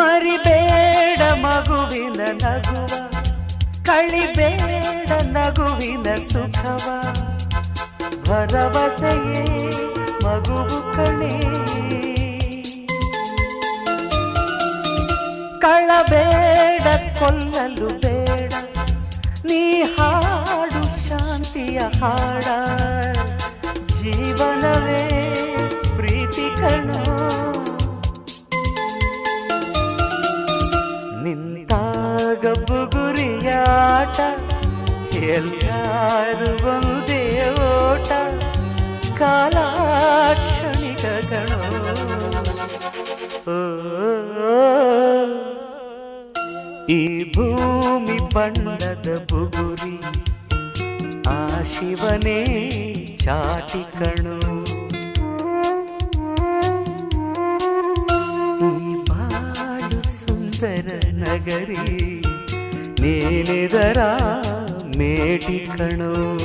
ಮರಿಬೇಡ ಮಗುವಿನ ನಗುವ ಕಳಿಬೇಡ ನಗುವಿನ ಸುಖವ ಭರವಸೆಯೇ ಮಗುವು ಕಣೆ ಕಳಬೇಡ ಕೊಲ್ಲಲು ಬೇಡ ನೀ ಹಾಡು ಶಾಂತಿಯ ಹಾಡ ಜೀವನವೇ ನಿಂತಾಗ ಗುರಿಯಾಟ ಎಲ್ಲಾರು ಒಂದೇ ಓಟ ಕಾಲಾಕ್ಷಣಿಕ ಕಣೋ ಓ, ಈ ಭೂಮಿ ಬಣ್ಣದ ಬುಗುರಿ ಆ ಶಿವನೇ ಚಾಟಿ ಕಣು. ಈ ಬಾಳು ಸುಂದರ ನಗರಿ నేనెదరా మేటి కణం?